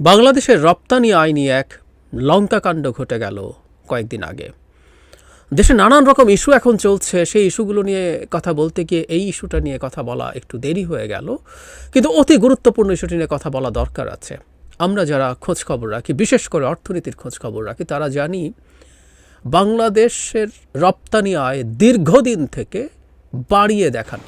বাংলাদেশের রপ্তানি আইনি এক লঙ্কাকাণ্ড ঘটে গেল কয়েকদিন আগে। দেশে নানান রকম ইস্যু এখন চলছে। সেই ইস্যুগুলো নিয়ে কথা বলতে গিয়ে এই ইস্যুটা নিয়ে কথা বলা একটু দেরি হয়ে গেল। কিন্তু অতি গুরুত্বপূর্ণ ইস্যুটি নিয়ে কথা বলা দরকার আছে। আমরা যারা খোঁজ খবর রাখি, বিশেষ করে অর্থনীতির খোঁজ খবর রাখি, তারা জানি বাংলাদেশের রপ্তানি আয় দীর্ঘদিন থেকে বাড়িয়ে দেখানো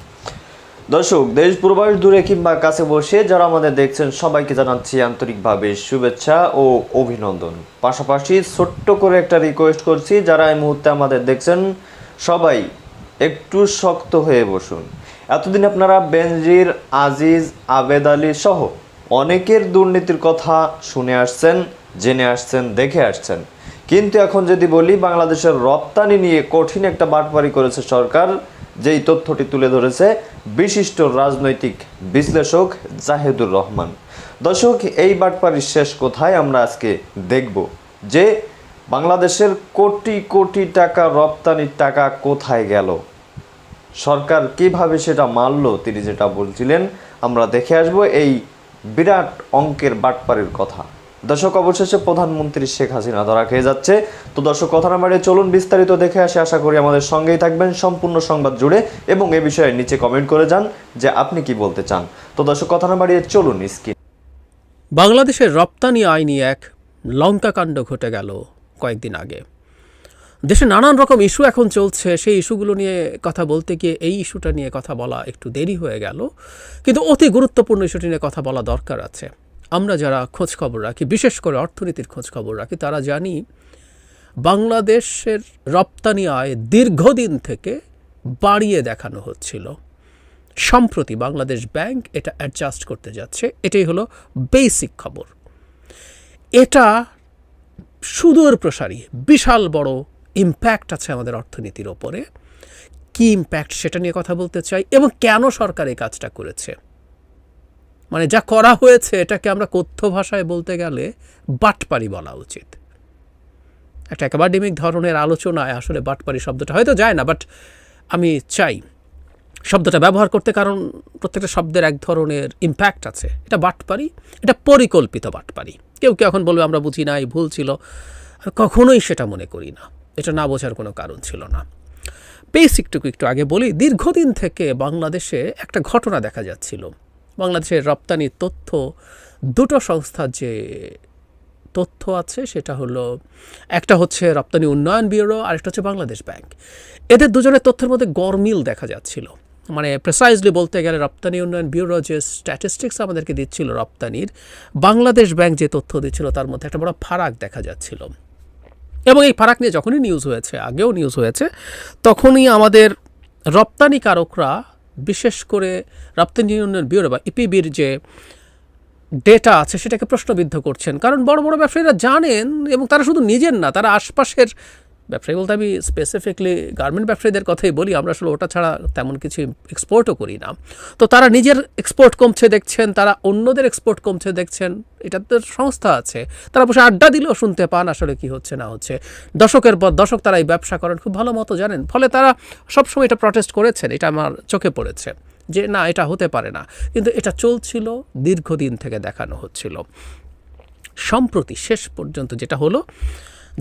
দর্শক, দেশ প্রবাস দূরে কিংবা কাছে বসে যারা আমাদের দেখছেন, সবাইকে জানাচ্ছি আন্তরিকভাবে শুভেচ্ছা ও অভিনন্দন। পাশাপাশি ছোট্ট করে একটা রিকোয়েস্ট করছি, যারা এই মুহূর্তে আমাদের দেখছেন, সবাই একটু শক্ত হয়ে বসুন। এতদিন আপনারা বেনজির, আজিজ, আবেদ আলী সহ অনেকের দুর্নীতির কথা শুনে আসছেন, জেনে আসছেন, দেখে আসছেন। কিন্তু এখন যদি বলি, বাংলাদেশের রপ্তানি নিয়ে কঠিন একটা বাটপারি করেছে সরকার। যেই তথ্যটি তুলে ধরেছে বিশিষ্ট রাজনৈতিক বিশ্লেষক জাহেদুর রহমান। দর্শক, এই বাটপারির শেষ কোথায় আমরা আজকে দেখব যে বাংলাদেশের কোটি কোটি টাকা রপ্তানির টাকা কোথায় গেল? সরকার কীভাবে সেটা মানলো তিনি যেটা বলছিলেন, আমরা দেখে আসব এই বিরাট অঙ্কের বাটপারের কথা। দর্শক, অবশেষে প্রধানমন্ত্রী শেখ হাসিনা ধরা খেয়ে যাচ্ছে। তো দর্শক, কথা না চলুন বিস্তারিত দেখে আসে। আশা করি আমাদের সঙ্গেই থাকবেন। সম্পূর্ণ সংবাদ জুড়ে এবং এ বিষয়ে নিচে কমেন্ট করে যান যে আপনি কি বলতে চান। তো দর্শক, কথা না বাড়িয়ে চলুন স্ক্রিন। বাংলাদেশের রপ্তানি আইনি এক লঙ্কাকাণ্ড ঘটে গেল কয়েকদিন আগে। দেশে নানান রকম ইস্যু এখন চলছে। সেই ইস্যুগুলো নিয়ে কথা বলতে গিয়ে এই ইস্যুটা নিয়ে কথা বলা একটু দেরি হয়ে গেল। কিন্তু অতি গুরুত্বপূর্ণ ইস্যুটি নিয়ে কথা বলা দরকার আছে। আমরা যারা খোঁজ খবর রাখি, বিশেষ করে অর্থনীতির খোঁজ খবর রাখি, তারা জানি বাংলাদেশের রপ্তানি আয় দীর্ঘদিন থেকে বাড়িয়ে দেখানো হচ্ছিল। সম্প্রতি বাংলাদেশ ব্যাংক এটা অ্যাডজাস্ট করতে যাচ্ছে। এটাই হলো বেসিক খবর। এটা সুদূর প্রসারী, বিশাল বড় ইম্প্যাক্ট আছে আমাদের অর্থনীতির ওপরে। কী ইম্প্যাক্ট সেটা নিয়ে কথা বলতে চাই এবং কেন সরকার এই কাজটা করেছে? মানে যা করা হয়েছে এটাকে আমরা কথ্য ভাষায় বলতে গেলে বাটপারি বলা উচিত। একটা একাডেমিক ধরনের আলোচনায় আসলে বাটপারি শব্দটা হয়তো যায় না, বাট আমি চাই শব্দটা ব্যবহার করতে, কারণ প্রত্যেকটা শব্দের এক ধরনের ইম্প্যাক্ট আছে। এটা বাটপারি, এটা পরিকল্পিত বাটপারি। কেউ কেউ এখন বলবে, আমরা বুঝি নাই ভুল ছিল। কখনোই সেটা মনে করি না। এটা না বোঝার কোনো কারণ ছিল না। বেসিকটুকু একটু আগে বলি, দীর্ঘদিন থেকে বাংলাদেশে একটা ঘটনা দেখা যাচ্ছিল। বাংলাদেশের রপ্তানির তথ্য দুটো সংস্থার যে তথ্য আছে, সেটা হলো, একটা হচ্ছে রপ্তানি উন্নয়ন ব্যুরো, আরেকটা হচ্ছে বাংলাদেশ ব্যাংক। এদের দুজনের তথ্যের মধ্যে গরমিল দেখা যাচ্ছিল। মানে প্রেসাইজলি বলতে গেলে রপ্তানি উন্নয়ন ব্যুরো যে স্ট্যাটিস্টিক্স আমাদেরকে দিচ্ছিল রপ্তানির, বাংলাদেশ ব্যাংক যে তথ্য দিচ্ছিল, তার মধ্যে একটা বড় ফারাক দেখা যাচ্ছিল। এবং এই ফারাক নিয়ে যখনই নিউজ হয়েছে, আগেও নিউজ হয়েছে, তখনই আমাদের রপ্তানিকারকরা বিশেষ করে রপ্তানি উন্নয়ন ব্যুরো বা ইপিবির যে ডেটা আছে, সেটাকে প্রশ্নবিদ্ধ করছেন। কারণ বড় বড় ব্যবসায়ীরা জানেন এবং তারা শুধু নিজের না, তারা আশপাশের ব্যবসায়ী বলতে আমি স্পেসিফিকলি গার্মেন্ট ব্যবসায়ীদের কথাই বলি, আমরা আসলে ওটা ছাড়া তেমন কিছু এক্সপোর্টও করি না। তো তারা নিজের এক্সপোর্ট কমছে দেখছেন, তারা অন্যদের এক্সপোর্ট কমছে দেখছেন, এটা তো সংস্থা আছে। তারা বসে আড্ডা দিলেও শুনতে পান আসলে কি হচ্ছে না হচ্ছে। দশকের পর দশক তারা এই ব্যবসা করেন, খুব ভালো মতো জানেন। ফলে তারা সবসময় এটা প্রটেস্ট করেছেন, এটা আমার চোখে পড়েছে। যে না, এটা হতে পারে না। কিন্তু এটা চলছিল, দীর্ঘদিন থেকে দেখানো হচ্ছিল। সম্প্রতি শেষ পর্যন্ত যেটা হলো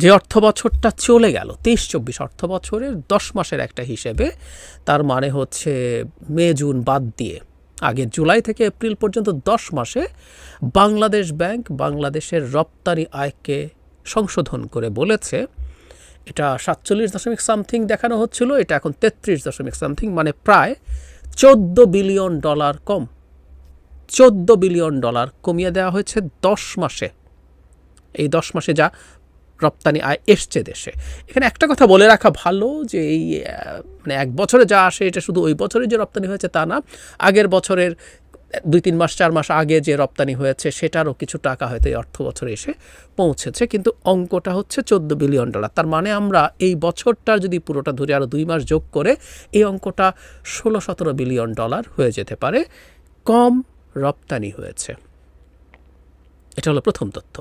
যে অর্থ বছরটা চলে গেল, তেইশ চব্বিশ অর্থ বছরের দশ মাসের একটা হিসেবে, তার মানে হচ্ছে মে, জুন বাদ দিয়ে। আগের জুলাই থেকে এপ্রিল পর্যন্ত দশ মাসে বাংলাদেশ ব্যাংক বাংলাদেশের রপ্তানি আয়কে সংশোধন করে বলেছে। এটা সাতচল্লিশ দশমিক সামথিং দেখানো হচ্ছিল, এটা এখন তেত্রিশ দশমিক সামথিং মানে প্রায় চোদ্দ বিলিয়ন ডলার কম। চোদ্দ বিলিয়ন ডলার কমিয়ে দেওয়া হয়েছে দশ মাসে। এই দশ মাসে যা রপ্তানি আয় এসছে দেশে। এখানে একটা কথা বলে রাখা ভালো যে এই মানে এক বছরে যা আসে, এটা শুধু ওই বছরে যে রপ্তানি হয়েছে তা না, আগের বছরের দুই, তিন মাস, চার মাস আগে যে রপ্তানি হয়েছে, সেটারও কিছু টাকা হয়তো এই অর্থ বছরে এসে পৌঁছেছে, কিন্তু অঙ্কটা হচ্ছে চোদ্দ বিলিয়ন ডলার। তার মানে আমরা এই বছরটা যদি পুরোটা ধরে আরও দুই মাস যোগ করে, এই অঙ্কটা ষোলো, সতেরো বিলিয়ন ডলার হয়ে যেতে পারে। কম রপ্তানি হয়েছে। এটা হলো প্রথম তথ্য।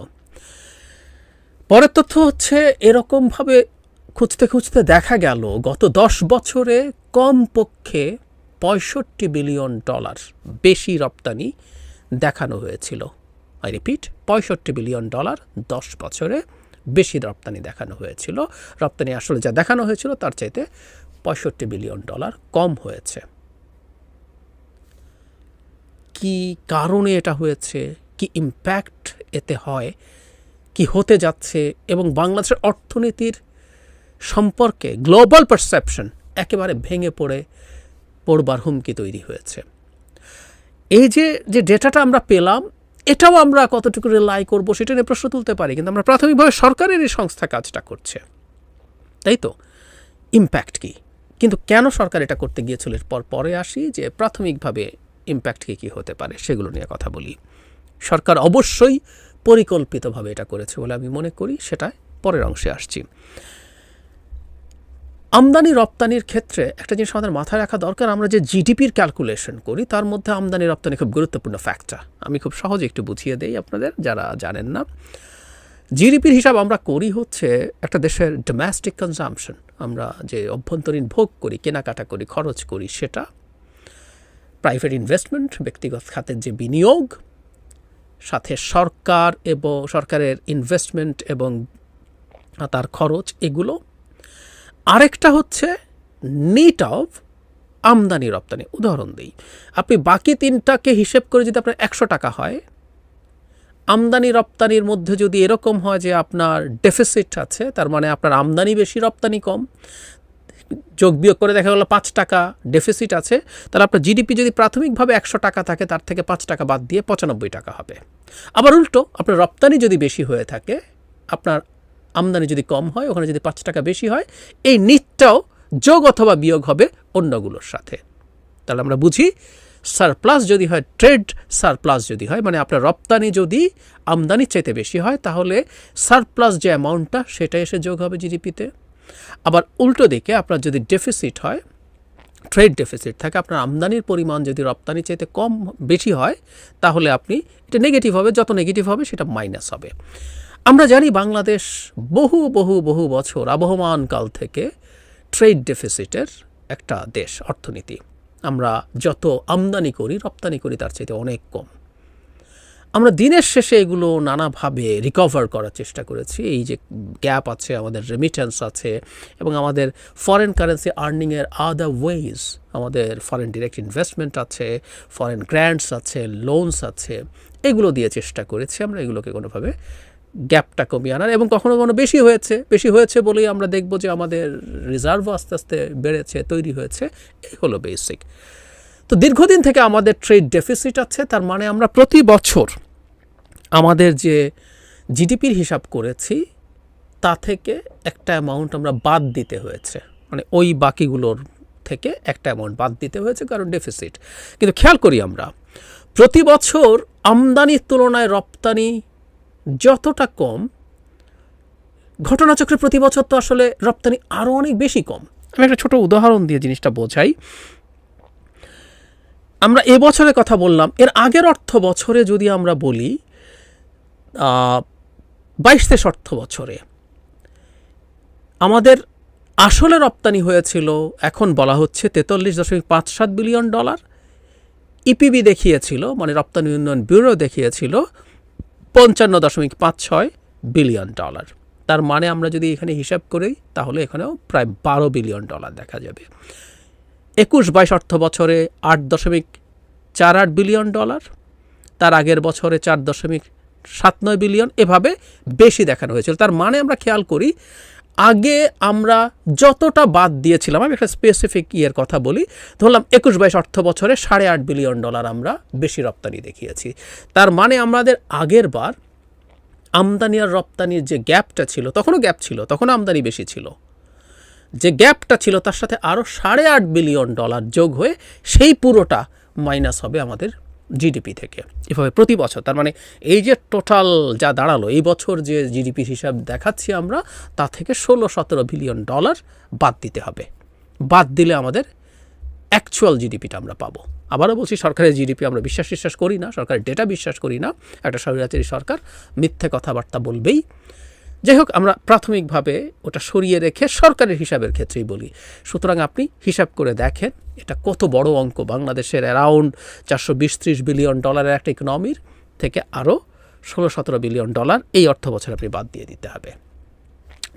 পরের তথ্য হচ্ছে, এরকমভাবে খুঁজতে খুঁজতে দেখা গেল, গত দশ বছরে কমপক্ষে পঁয়ষট্টি বিলিয়ন ডলার বেশি রপ্তানি দেখানো হয়েছিল। আই রিপিট, পঁয়ষট্টি বিলিয়ন ডলার দশ বছরে বেশি রপ্তানি দেখানো হয়েছিল। রপ্তানি আসলে যা দেখানো হয়েছিল, তার চাইতে পঁয়ষট্টি বিলিয়ন ডলার কম হয়েছে। কি কারণে এটা হয়েছে? কি ইম্প্যাক্ট এতে হয়? কি হতে যাচ্ছে এবং বাংলাদেশের অর্থনীতির সম্পর্কে গ্লোবাল পারসেপশন একেবারে ভেঙে পড়ে, পড়বার হুমকি তৈরি হয়েছে। এই যে যে ডেটাটা আমরা পেলাম, এটাও আমরা কতটুকু রিলাই করব সেটা নিয়ে প্রশ্ন তুলতে পারি, কিন্তু আমরা প্রাথমিকভাবে সরকারের এই সংস্থা কাজটা করছে। তাই তো? ইম্প্যাক্ট কী? কিন্তু কেন সরকার এটা করতে গিয়েছিল? এরপর পরে আসি যে প্রাথমিকভাবে ইম্প্যাক্ট কী কী হতে পারে সেগুলো নিয়ে কথা বলি। সরকার অবশ্যই পরিকল্পিতভাবে এটা করেছে বলে আমি মনে করি সেটা পরের অংশে আসছি। আমদানি রপ্তানির ক্ষেত্রে একটা জিনিস আমাদের মাথায় রাখা দরকার, আমরা যে জিডিপির ক্যালকুলেশন করি, তার মধ্যে আমদানি রপ্তানি খুব গুরুত্বপূর্ণ ফ্যাক্টর আমি খুব সহজে একটু বুঝিয়ে দেই আপনাদের, যারা জানেন না। জিডিপির হিসাব আমরা করি হচ্ছে একটা দেশের ডোমেস্টিক কনজামশন আমরা যে অভ্যন্তরীণ ভোগ করি, কেনাকাটা করি, খরচ করি, সেটা প্রাইভেট ইনভেস্টমেন্ট ব্যক্তিগত খাতের যে বিনিয়োগ সাথে সরকার এবং সরকারের ইনভেস্টমেন্ট এবং তার খরচ এগুলো। আরেকটা হচ্ছে নিট অফ আমদানি রপ্তানি। উদাহরণ দিই, আপনি বাকি তিনটাকে হিসেব করে যদি আপনার একশো টাকা হয়, আমদানি রপ্তানির মধ্যে যদি এরকম হয় যে আপনার ডেফিসিট আছে, তার মানে আপনার আমদানি বেশি, রপ্তানি কম যোগ বিয়োগ করে দেখা গেলো পাঁচ টাকা ডেফিসিট আছে, তাহলে আপনার জিডিপি যদি প্রাথমিকভাবে একশো টাকা থাকে, তার থেকে পাঁচ টাকা বাদ দিয়ে পঁচানব্বই টাকা হবে। আবার উল্টো, আপনার রপ্তানি যদি বেশি হয়ে থাকে, আপনার আমদানি যদি কম হয়, ওখানে যদি পাঁচ টাকা বেশি হয়, এই নিটটাও যোগ অথবা বিয়োগ হবে অন্যগুলোর সাথে। তাহলে আমরা বুঝি সারপ্লাস যদি হয় ট্রেড সারপ্লাস যদি হয় মানে আপনার রপ্তানি যদি আমদানির চাইতে বেশি হয়, তাহলে সারপ্লাস যে অ্যামাউন্টটা সেটা এসে যোগ হবে জিডিপিতে আবার উল্টো দিকে আপনার যদি ডেফিসিট হয় ট্রেড ডেফিসিট থাকে, আপনার আমদানির পরিমাণ যদি রপ্তানির চাইতে কম বেশি হয়, তাহলে আপনি এটা নেগেটিভ হবে, যত নেগেটিভ হবে সেটা মাইনাস হবে। আমরা জানি বাংলাদেশ বহু বহু বহু বছর আবহমান কাল থেকে ট্রেড ডেফিসিটের একটা দেশ, অর্থনীতি। আমরা যত আমদানি করি, রপ্তানি করি, তার চাইতে অনেক কম। আমরা দিনের শেষে এগুলো নানাভাবে রিকভার করার চেষ্টা করেছি। এই যে গ্যাপ আছে, আমাদের রেমিটেন্স আছে এবং আমাদের ফরেন কারেন্সি আর্নিংয়ের আদার ওয়েজ আমাদের ফরেন ডিরেক্ট ইনভেস্টমেন্ট আছে ফরেন গ্র্যান্টস আছে লোনস আছে, এগুলো দিয়ে চেষ্টা করেছি আমরা এগুলোকে কোনোভাবে গ্যাপটা কমিয়ে আনার। এবং কখনো কখনো বেশি হয়েছে বেশি হয়েছে বলেই আমরা দেখব যে আমাদের রিজার্ভও আস্তে আস্তে বেড়েছে, তৈরি হয়েছে, এই হলো বেসিক তো দীর্ঘদিন থেকে আমাদের ট্রেড ডেফিসিট আছে, তার মানে আমরা প্রতি বছর আমাদের যে জিডিপির হিসাব করেছি, তা থেকে একটা অ্যামাউন্ট আমরা বাদ দিতে হয়েছে। মানে ওই বাকিগুলোর থেকে একটা অ্যামাউন্ট বাদ দিতে হয়েছে কারণ ডেফিসিট কিন্তু খেয়াল করি আমরা, প্রতি বছর আমদানির তুলনায় রপ্তানি যতটা কম, ঘটনাচক্রে প্রতি বছর তো আসলে রপ্তানি আরও অনেক বেশি কম। আমি একটা ছোট উদাহরণ দিয়ে জিনিসটা বোঝাই। আমরা এবছরের কথা বললাম, এর আগের অর্থ বছরে যদি আমরা বলি বাইশ তেইশ অর্থ বছরে। আমাদের আসলে রপ্তানি হয়েছিল, এখন বলা হচ্ছে তেতাল্লিশ দশমিক পাঁচ সাত বিলিয়ন ডলার। ইপিবি দেখিয়েছিল মানে রপ্তানি উন্নয়ন ব্যুরো দেখিয়েছিল, পঞ্চান্ন দশমিক পাঁচ ছয় বিলিয়ন ডলার। তার মানে আমরা যদি এখানে হিসাব করি, তাহলে এখানেও প্রায় বারো বিলিয়ন ডলার দেখা যাবে। একুশ বাইশ অর্থ বছরে আট দশমিক চার আট বিলিয়ন ডলার, তার আগের বছরে চার দশমিক সাত নয় বিলিয়ন, এভাবে বেশি দেখানো হয়েছিল। তার মানে আমরা খেয়াল করি, আগে আমরা যতটা বাদ দিয়েছিলাম, আমি একটা স্পেসিফিক ইয়ের কথা বলি, ধরলাম একুশ বাইশ অর্থ বছরে সাড়ে আট বিলিয়ন ডলার আমরা বেশি রপ্তানি দেখিয়েছি। তার মানে আমাদের আগের বার আমদানি আর রপ্তানির যে গ্যাপটা ছিল, তখনও গ্যাপ ছিল তখন আমদানি বেশি ছিল। যে গ্যাপটা ছিল তার সাথে আরও সাড়ে আট বিলিয়ন ডলার যোগ হয়ে সেই পুরোটা মাইনাস হবে আমাদের জিডিপি থেকে। এভাবে প্রতি বছর, তার মানে এই যে টোটাল যা দাঁড়াল, এই বছর যে জিডিপির হিসাব দেখাচ্ছি আমরা, তা থেকে ষোলো সতেরো বিলিয়ন ডলার বাদ দিতে হবে। বাদ দিলে আমাদের অ্যাকচুয়াল জিডিপিটা আমরা পাবো। আবারও বলছি, সরকারের জিডিপি আমরা বিশ্বাস বিশ্বাস করি না, সরকারের ডেটা বিশ্বাস করি না। একটা স্বৈরাচারী সরকার মিথ্যে কথাবার্তা বলবেই যাই হোক আমরা প্রাথমিকভাবে ওটা সরিয়ে রেখে সরকারের হিসাবের ক্ষেত্রেই বলি। সুতরাং আপনি হিসাব করে দেখেন, এটা কত বড় অঙ্ক। বাংলাদেশের অ্যারাউন্ড চারশো বিশ বিলিয়ন ডলারের একটা ইকোনমির থেকে আরও ষোলো সতেরো বিলিয়ন ডলার এই অর্থ বছর আপনি বাদ দিয়ে দিতে হবে।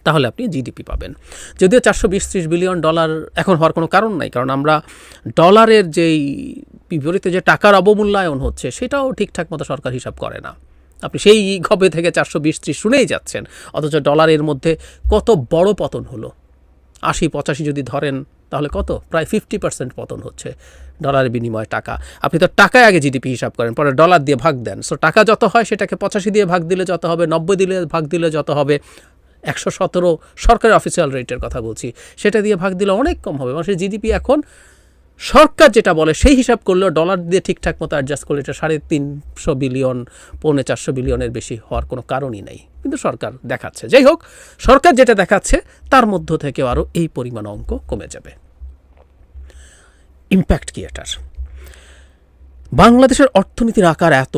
তাহলে আপনি জিডিপি পাবেন। যদিও চারশো বিশ বিলিয়ন ডলার এখন হওয়ার কোনো কারণ নাই, কারণ আমরা ডলারের যেই বিপরীতে যে টাকার অবমূল্যায়ন হচ্ছে, সেটাও ঠিকঠাক মতো সরকার হিসাব করে না। আপনি সেই ঘবে থেকে চারশো বিশ ত্রিশ শুনেই যাচ্ছেন, অথচ ডলারের মধ্যে কত বড় পতন হলো। আশি, পঁচাশি যদি ধরেন, তাহলে কত? প্রায় ফিফটি পার্সেন্ট পতন হচ্ছে ডলারের বিনিময়ে টাকা। আপনি তো টাকায় আগে জিডিপি হিসাব করেন, পরে ডলার দিয়ে ভাগ দেন। সো টাকা যত হয় সেটাকে পঁচাশি দিয়ে ভাগ দিলে যত হবে, নব্বই দিলে ভাগ দিলে যত হবে, একশো সতেরো সরকারি অফিসিয়াল রেটের কথা বলছি, সেটা দিয়ে ভাগ দিলে অনেক কম হবে। মানুষের জিডিপি এখন সরকার যেটা বলে, সেই হিসাব করলেও ডলার দিয়ে ঠিকঠাক মতো অ্যাডজাস্ট করলে এটা সাড়ে তিনশো বিলিয়ন পৌনে চারশো বিলিয়নের বেশি হওয়ার কোনো কারণই নেই। কিন্তু সরকার দেখাচ্ছে। যাই হোক, সরকার যেটা দেখাচ্ছে, তার মধ্য থেকেও আরও এই পরিমাণ অঙ্ক কমে যাবে। ইম্প্যাক্ট কি এটার বাংলাদেশের অর্থনীতির আকার এত,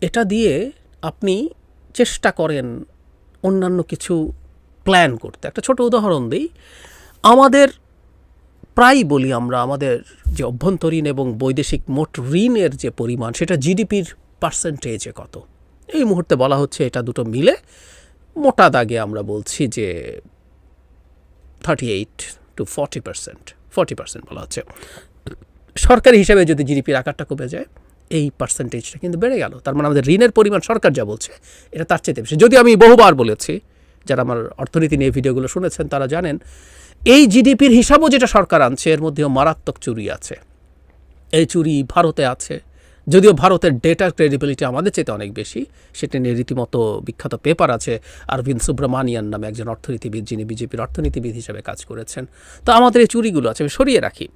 এটা দিয়ে আপনি চেষ্টা করেন অন্যান্য কিছু প্ল্যান করতে। একটা ছোট উদাহরণ দিই। আমাদের প্রায় বলি আমরা আমাদের যে অভ্যন্তরীণ এবং বৈদেশিক মোট ঋণের যে পরিমাণ, সেটা জিডিপির পার্সেন্টেজে কত? এই মুহূর্তে বলা হচ্ছে এটা দুটো মিলে মোটা দাগে আমরা বলছি যে thirty eight to forty percent forty percent বলা হচ্ছে। সরকারি হিসাবে যদি জিডিপির আকারটা কমে যায়, এই পার্সেন্টেজটা কিন্তু বেড়ে গেল। তার মানে আমাদের ঋণের পরিমাণ সরকার যা বলছে, এটা তার চেয়ে বেশি। যদি আমি বহুবার বলেছি, যারা আমার অর্থনীতি নিয়ে ভিডিওগুলো শুনেছেন, তারা জানেন এই জিডিপির হিসাবও যেটা সরকার আনছে, এর মধ্যেও মারাত্মক চুরি আছে। এই চুরি ভারতে আছে। যদিও ভারতের ডেটার ক্রেডিবিলিটি আমাদের চেয়ে অনেক বেশি, সেটা নিয়ে রীতিমতো বিখ্যাত পেপার আছে অরবিন্দ সুব্রমানিয়ান নামে একজন অর্থনীতিবিদ, যিনি বিজেপির অর্থনীতিবিদ হিসাবে কাজ করেছেন। তো আমাদের এই চুরিগুলো আছে, আমি সরিয়ে রাখি।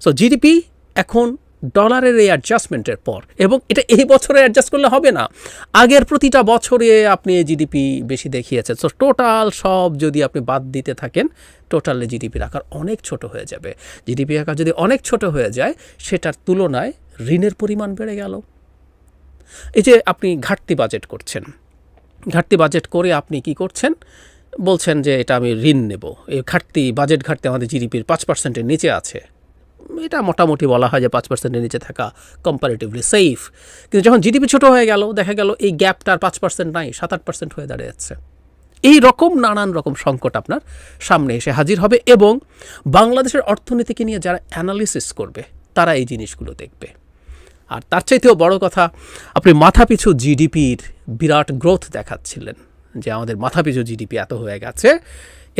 সো জিডিপি এখন ডলারের এই অ্যাডজাস্টমেন্টের পর। এবং এটা এই বছরে অ্যাডজাস্ট করলে হবে না। আগের প্রতিটা বছরে আপনি জিডিপি বেশি দেখিয়েছেন। সো টোটাল সব যদি আপনি বাদ দিতে থাকেন টোটালে জিডিপির আকার অনেক ছোট হয়ে যাবে। জিডিপি আকার যদি অনেক ছোট হয়ে যায়, সেটার তুলনায় ঋণের পরিমাণ বেড়ে গেল। এই যে আপনি ঘাটতি বাজেট করছেন। ঘাটতি বাজেট করে আপনি কি করছেন? বলছেন যে এটা আমি ঋণ নেব। এই ঘাটতি বাজেট ঘাটতি আমাদের জিডিপির পাঁচ পার্সেন্টের নিচে আছে। এটা মোটামুটি বলা হয় যে পাঁচ পার্সেন্টের নিচে থাকা কম্পারেটিভলি সেফ কিন্তু যখন জিডিপি ছোট হয়ে গেল, দেখা গেল এই গ্যাপটার পাঁচ পার্সেন্ট নাই, সাত, আট পার্সেন্ট হয়ে দাঁড়িয়ে যাচ্ছে এই রকম, নানান রকম সংকট আপনার সামনে এসে হাজির হবে এবং বাংলাদেশের অর্থনীতিকে নিয়ে যারা অ্যানালিসিস করবে, তারা এই জিনিসগুলো দেখবে। আর তার চাইতেও বড় কথা, আপনি মাথাপিছু জিডিপির বিরাট গ্রোথ দেখাচ্ছিলেন, যে আমাদের মাথাপিছু জিডিপি এত হয়ে গেছে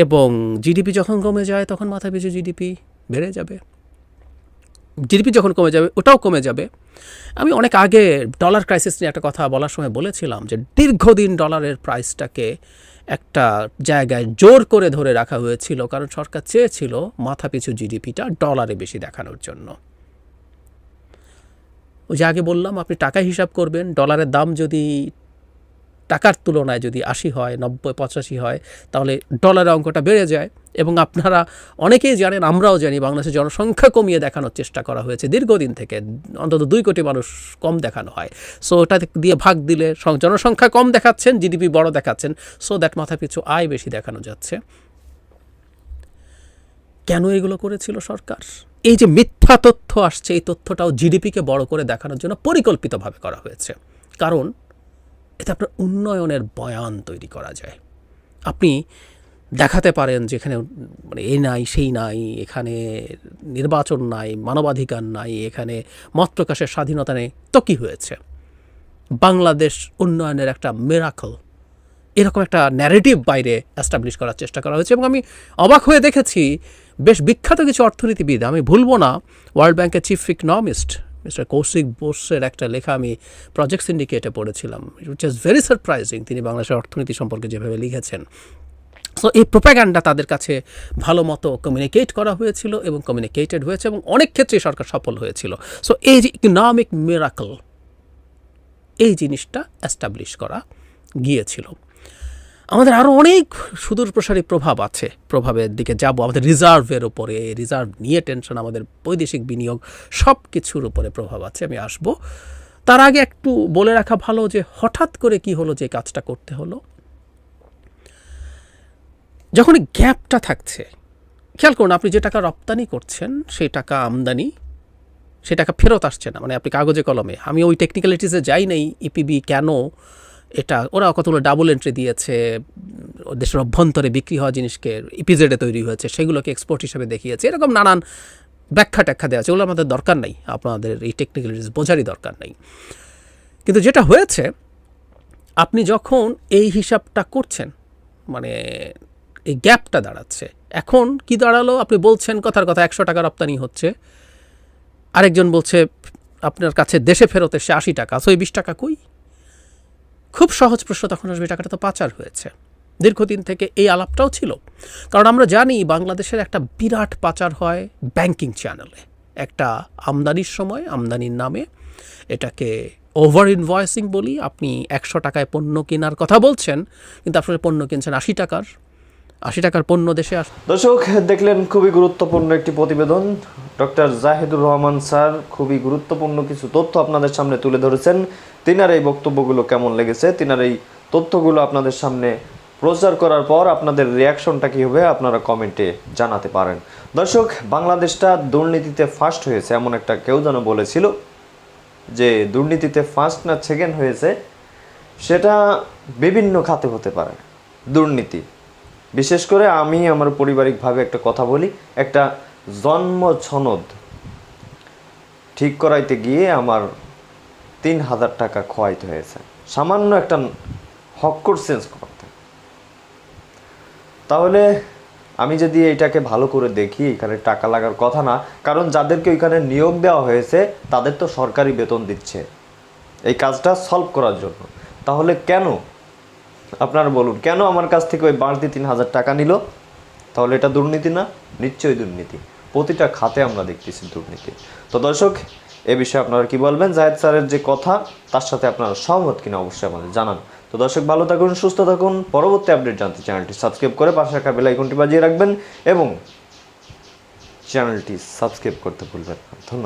এবং জিডিপি যখন কমে যায়, তখন মাথাপিছু জিডিপি বেড়ে যাবে। জিডিপি যখন কমে যাবে, ওটাও কমে যাবে। আমি অনেক আগে ডলার ক্রাইসিস নিয়ে একটা কথা বলার সময় বলেছিলাম যে দীর্ঘদিন ডলারের প্রাইসটাকে একটা জায়গায় জোর করে ধরে রাখা হয়েছিল কারণ সরকার চেয়েছিল মাথাপিছু জিডিপিটা ডলারে বেশি দেখানোর জন্য। ওই যে আগে বললাম, আপনি টাকা হিসাব করবেন, ডলারের দাম যদি টাকার তুলনায় যদি আশি হয়, নব্বই, পঁচাশি হয়, তাহলে ডলারের অঙ্কটা বেড়ে যায়। এবং আপনারা অনেকেই জানেন, আমরাও জানি বাংলাদেশের জনসংখ্যা কমিয়ে দেখানোর চেষ্টা করা হয়েছে। দীর্ঘদিন থেকে অন্তত দুই কোটি মানুষ কম দেখানো হয়। সো ওটা দিয়ে ভাগ দিলে জনসংখ্যা কম দেখাচ্ছেন, জিডিপি বড় দেখাচ্ছেন। সো দ্যাট মাথা পিছু আয় বেশি দেখানো যাচ্ছে। কেন এগুলো করেছিল সরকার? এই যে মিথ্যা তথ্য আসছে, এই তথ্যটাও জিডিপিকে বড় করে দেখানোর জন্য পরিকল্পিতভাবে করা হয়েছে। কারণ এতে আপনার উন্নয়নের বয়ান তৈরি করা যায়। আপনি দেখাতে পারেন যেখানে মানে এই নাই, সেই নাই, এখানে নির্বাচন নাই, মানবাধিকার নাই, এখানে মত প্রকাশের স্বাধীনতা নেই। তো কী হয়েছে? বাংলাদেশ উন্নয়নের একটা মেরাকল এরকম একটা ন্যারেটিভ বাইরে অ্যাস্টাবলিশ করার চেষ্টা করা হয়েছে এবং আমি অবাক হয়ে দেখেছি, বেশ বিখ্যাত কিছু অর্থনীতিবিদ, আমি ভুলবো না ওয়ার্ল্ড ব্যাংকের চিফ ইকনমিস্ট মিস্টার কৌশিক বোসের একটা লেখা আমি প্রজেক্ট সিন্ডিকেটে পড়েছিলাম উইচ ইজ ভেরি সারপ্রাইজিং তিনি বাংলাদেশের অর্থনীতি সম্পর্কে যেভাবে লিখেছেন। সো এই প্রোপাগান্ডা তাদের কাছে ভালো মতো কমিউনিকেট করা হয়েছিল এবং কমিউনিকেটেড হয়েছে এবং অনেক ক্ষেত্রে সরকার সফল হয়েছিল। সো এই যে ইকোনমিক মিরাকল এই জিনিসটা অ্যাস্টাবলিশ করা গিয়েছিল। আমাদের আরও অনেক সুদূর প্রসারী প্রভাব আছে। প্রভাবের দিকে যাব, আমাদের রিজার্ভের উপরে রিজার্ভ নিয়ে টেনশন আমাদের বৈদেশিক বিনিয়োগ সব কিছুর উপরে প্রভাব আছে, আমি আসব। তার আগে একটু বলে রাখা ভালো যে হঠাৎ করে কি হলো, যে কাজটা করতে হলো যখন এই গ্যাপটা থাকছে, খেয়াল করুন আপনি যে টাকা রপ্তানি করছেন, সেই টাকা আমদানি সে টাকা ফেরত আসছে না। মানে আপনি কাগজে কলমে। আমি ওই টেকনিক্যালিটিসে যাই নাই ইপিবি কেন এটা, ওরা কতগুলো ডাবল এন্ট্রি দিয়েছে, দেশের অভ্যন্তরে বিক্রি হওয়া জিনিসকে ইপিজেডে তৈরি হয়েছে, সেগুলোকে এক্সপোর্ট হিসেবে দেখিয়েছে। এরকম নানান ব্যাখ্যা ট্যাখ্যা দেওয়া আছে, ওগুলো আমাদের দরকার নেই। আপনাদের এই টেকনিক্যাল বোঝারই দরকার নেই। কিন্তু যেটা হয়েছে, আপনি যখন এই হিসাবটা করছেন মানে এই গ্যাপটা দাঁড়াচ্ছে। এখন কি দাঁড়াল? আপনি বলছেন কথার কথা, একশো টাকা রপ্তানি হচ্ছে। আরেকজন বলছে, আপনার কাছে দেশে ফেরত এসে আশি টাকা। সো এই বিশ টাকা কই? খুব সহজ প্রশ্ন, তখন আসবে টাকাটা তো পাচার হয়েছে। দীর্ঘদিন থেকে এই আলাপটাও ছিল। কারণ আমরা জানি, বাংলাদেশের একটা বিরাট পাচার হয় ব্যাংকিং চ্যানেলে। একটা আমদানির সময়, আমদানির নামে। এটাকে ওভার ইনভয়েসিং বলি। আপনি একশো টাকায় পণ্য কেনার কথা বলছেন, কিন্তু আসলে পণ্য কিনছেন আশি টাকার। আশি টাকার পণ্য দেশে আস দর্শক, দেখলেন খুবই গুরুত্বপূর্ণ একটি প্রতিবেদন। ডক্টর জাহিদুর রহমান স্যার খুবই গুরুত্বপূর্ণ কিছু তথ্য আপনাদের সামনে তুলে ধরেছেন। তিনার এই বক্তব্যগুলো কেমন লেগেছে? তিনার এই তথ্যগুলো আপনাদের সামনে প্রচার করার পর আপনাদের রিয়াকশনটা কী হবে আপনারা কমেন্টে জানাতে পারেন। দর্শক, বাংলাদেশটা দুর্নীতিতে ফার্স্ট হয়েছে, এমন একটা কেউ যেন বলেছিল যে দুর্নীতিতে ফার্স্ট না সেকেন্ড হয়েছে, সেটা বিভিন্ন খাতে হতে পারে। দুর্নীতি। বিশেষ করে আমি আমার পারিবারিকভাবে একটা কথা বলি, একটা জন্ম ছনদ ঠিক করাইতে গিয়ে আমার তিন হাজার টাকা খোয়াইতে হয়েছে। সামান্য একটা হক্কর চেঞ্জ করতে। তাহলে আমি যদি এটাকে ভালো করে দেখি, এখানে টাকা লাগার কথা না, কারণ যাদেরকে ওইখানে নিয়োগ দেওয়া হয়েছে, তাদের তো সরকারি বেতন দিচ্ছে। এই কাজটা সলভ করার জন্য। তাহলে কেন আপনারা বলুন, কেন আমার কাছ থেকে ওই বাড়তি তিন হাজার টাকা নিল? তাহলে এটা দুর্নীতি না? নিশ্চয়ই দুর্নীতি। প্রতিটা খাতে আমরা দেখতেছি দুর্নীতি। তো দর্শক, এ বিষয়ে আপনারা কি বলবেন? জাহেদ স্যারের যে কথা, তার সাথে আপনারা সহমত কিনা অবশ্যই আমাদের জানান। তো দর্শক, ভালো থাকুন, সুস্থ থাকুন। পরবর্তী আপডেট জানতে চ্যানেলটি সাবস্ক্রাইব করে পাশে রাখা বেল আইকনটি বাজিয়ে রাখবেন এবং চ্যানেলটি সাবস্ক্রাইব করতে ভুলবেন ধন্যবাদ।